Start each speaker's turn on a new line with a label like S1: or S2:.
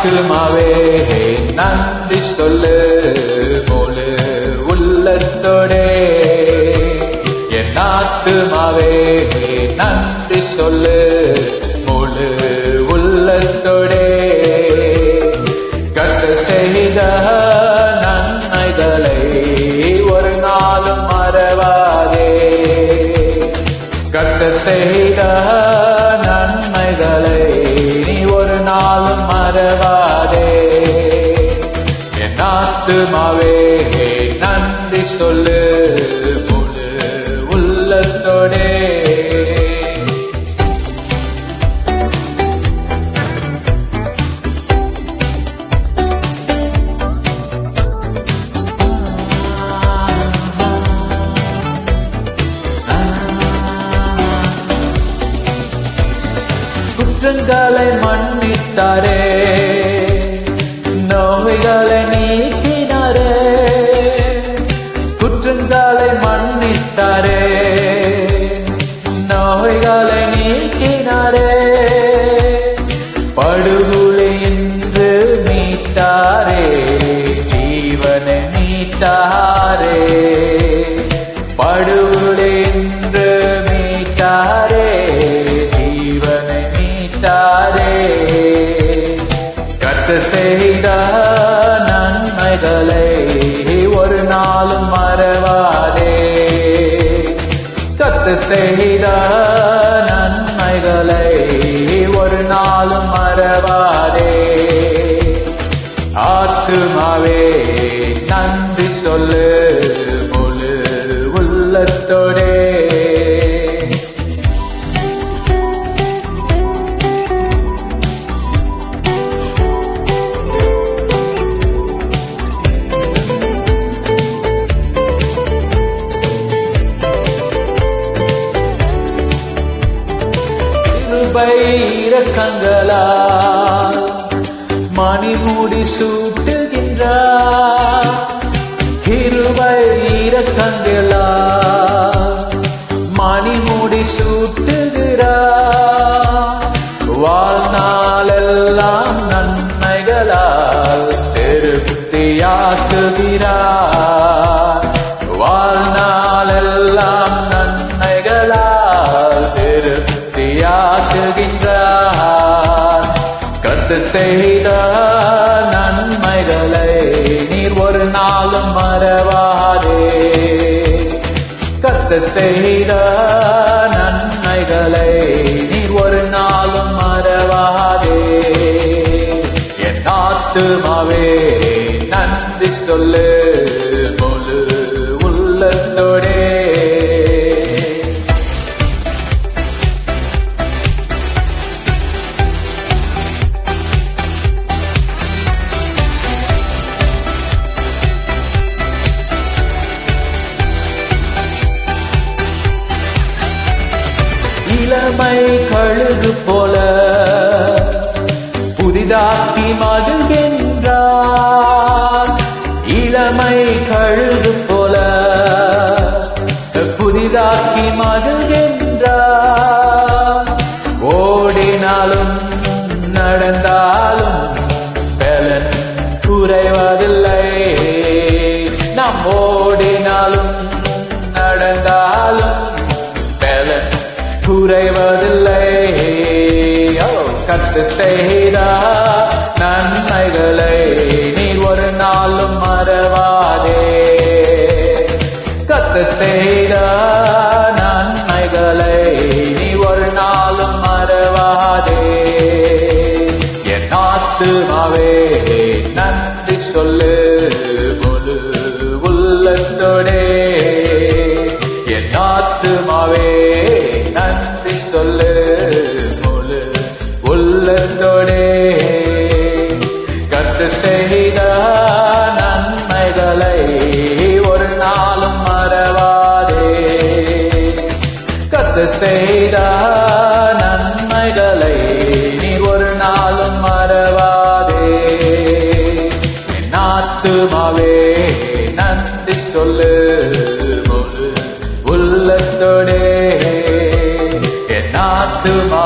S1: மாற்றுமாவே நன்றி சொல்லு முழு உள்ளத்தோடே. என் நாட்டுமாவே நன்றி சொல்லு முழு உள்ளத்தோடே. கட்டு செய்த நன்மைதலை ஒரு நாளும் மறவாதே. கட்டு செய்த நன்மைதலை நீ ஒரு நாளும் மறவாதே. என் ஆத்துமாவே நன்றி சொல்லு. குற்றங்களை மன்னித்தாரே. நோய்களை நீக்கினாரே. குற்றங்களை மன்னித்தாரே. நோய்களை நீக்கினாரே. படுகொலை என்று மீட்டாரே. ஜீவனை மீட்டாரே. படுகொலை செய்த நன்மைகளை ஒரு நாளும் மறவாதே. கத்து செய்த நன்மைகளை ஒரு நாளும் மறவாதே. ஆத்துமாவே நன்றி சொல்லு முழு உள்ளத்தோடே. கிருபை இரக்கங்களா மணிமுடி சூட்டுகின்றார். கிருபை இரக்கங்களா மணிமுடி சூட்டுகிறார். செய்த நன்மைகளை நீர் ஒரு நாளும் மறவாதே. கத்து செய்த நன்மைகளை நீர் ஒரு நாளும் மறவாதே. என் ஆத்துமாவே நன்றி சொல்லு முழு உள்ளத்தோடே. இளமை கழுகு போல புதிதாக்கி மதுகின்றார். இளமை கழுகு போல புதிதாக்கி மதுகின்ற கத்து செய்தா நன்மைகளை நீர் ஒரு நாளும் மறவாதே. கத்து செய்தா முழு உள்ளத்தோடே என் ஆத்துமா